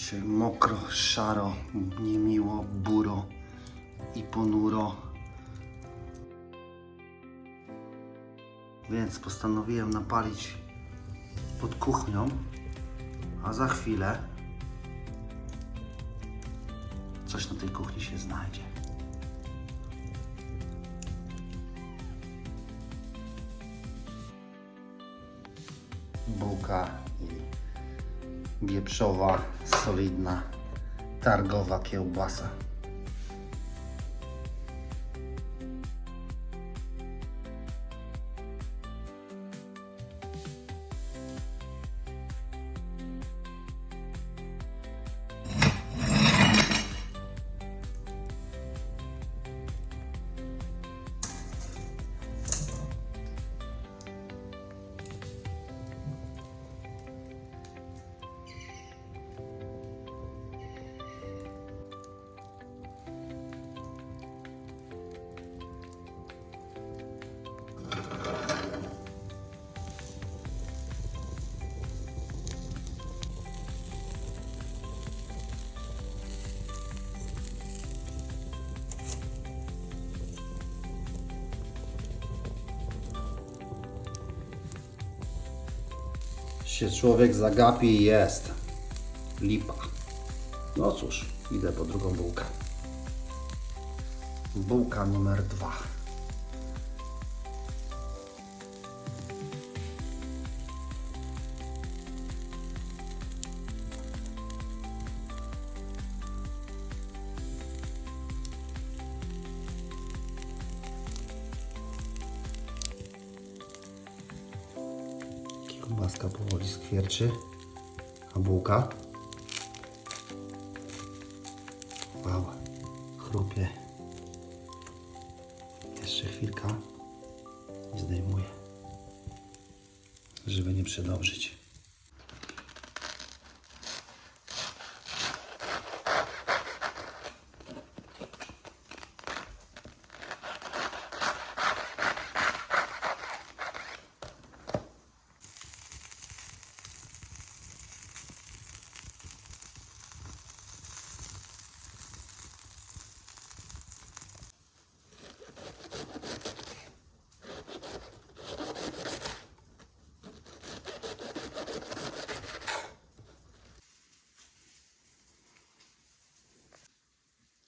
Dzisiaj mokro, szaro, niemiło, buro i ponuro. Więc postanowiłem napalić pod kuchnią, a za chwilę coś na tej kuchni się znajdzie. Bułka wieprzowa, solidna, targowa kiełbasa. Się człowiek zagapi i jest. Lipa. No cóż, idę po drugą bułkę. Bułka numer dwa. Kiełbaska powoli skwierczy, a bułka wow, chrupie. Jeszcze chwilka i zdejmuję, żeby nie przedobrzyć.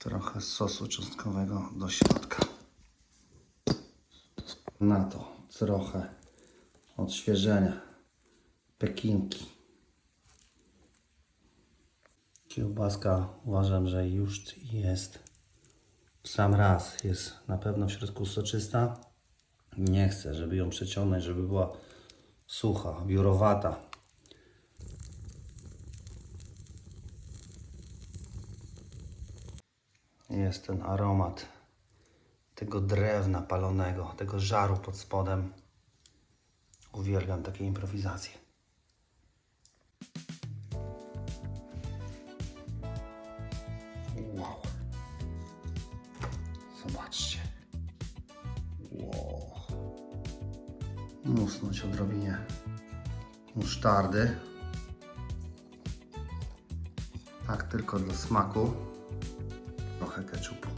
Trochę sosu czosnkowego do środka. Na to trochę odświeżenia pekinki. Kiełbaska uważam, że już jest w sam raz. Jest na pewno w środku soczysta. Nie chcę, żeby ją przeciągnąć, żeby była sucha, wiórowata. Jest ten aromat tego drewna palonego, tego żaru pod spodem. Uwielbiam takie improwizacje. Wow. Zobaczcie. Wow. Musnąć odrobinie musztardy. Tak tylko dla smaku. Trochę keczupu.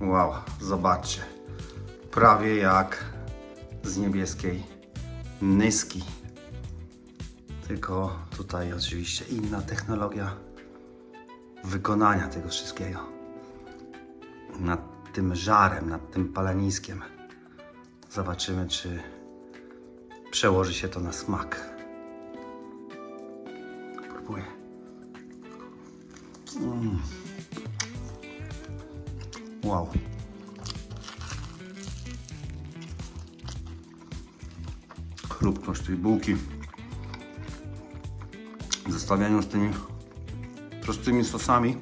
Wow, zobaczcie. Prawie jak z niebieskiej nyski. Tylko tutaj oczywiście inna technologia wykonania tego wszystkiego. Nad tym żarem, nad tym paleniskiem. Zobaczymy, czy przełoży się to na smak. Próbuję. Mm. Wow. Chrupkość tej bułki w zestawieniu z tymi prostymi sosami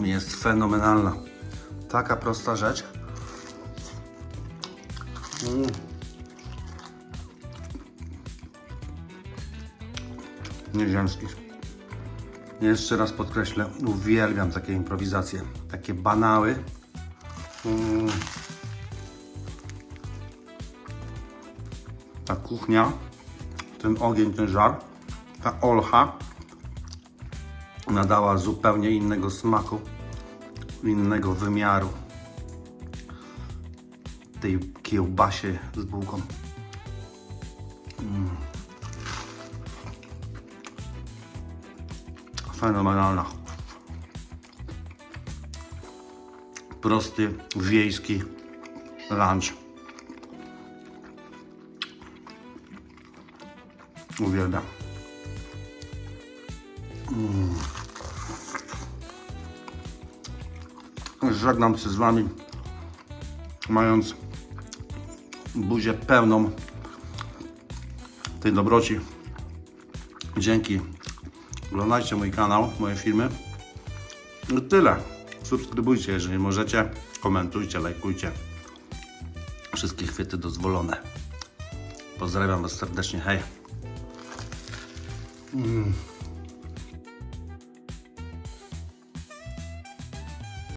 jest fenomenalna. Taka prosta rzecz. Mm. Nieziemski. Jeszcze raz podkreślę, uwielbiam takie improwizacje, takie banały. Mm. ta kuchnia, ten ogień, ten żar, ta olcha nadała zupełnie innego smaku, innego wymiaru tej kiełbasie z bułką. Mm. Fenomenalna. Prosty, wiejski lunch. Uwielbiam. Mm. Żegnam się z Wami, mając buzię pełną tej dobroci. Dzięki. Oglądajcie mój kanał, moje filmy. I tyle. Subskrybujcie, jeżeli możecie. Komentujcie, lajkujcie. Wszystkie chwyty dozwolone. Pozdrawiam Was serdecznie. Hej. Mm.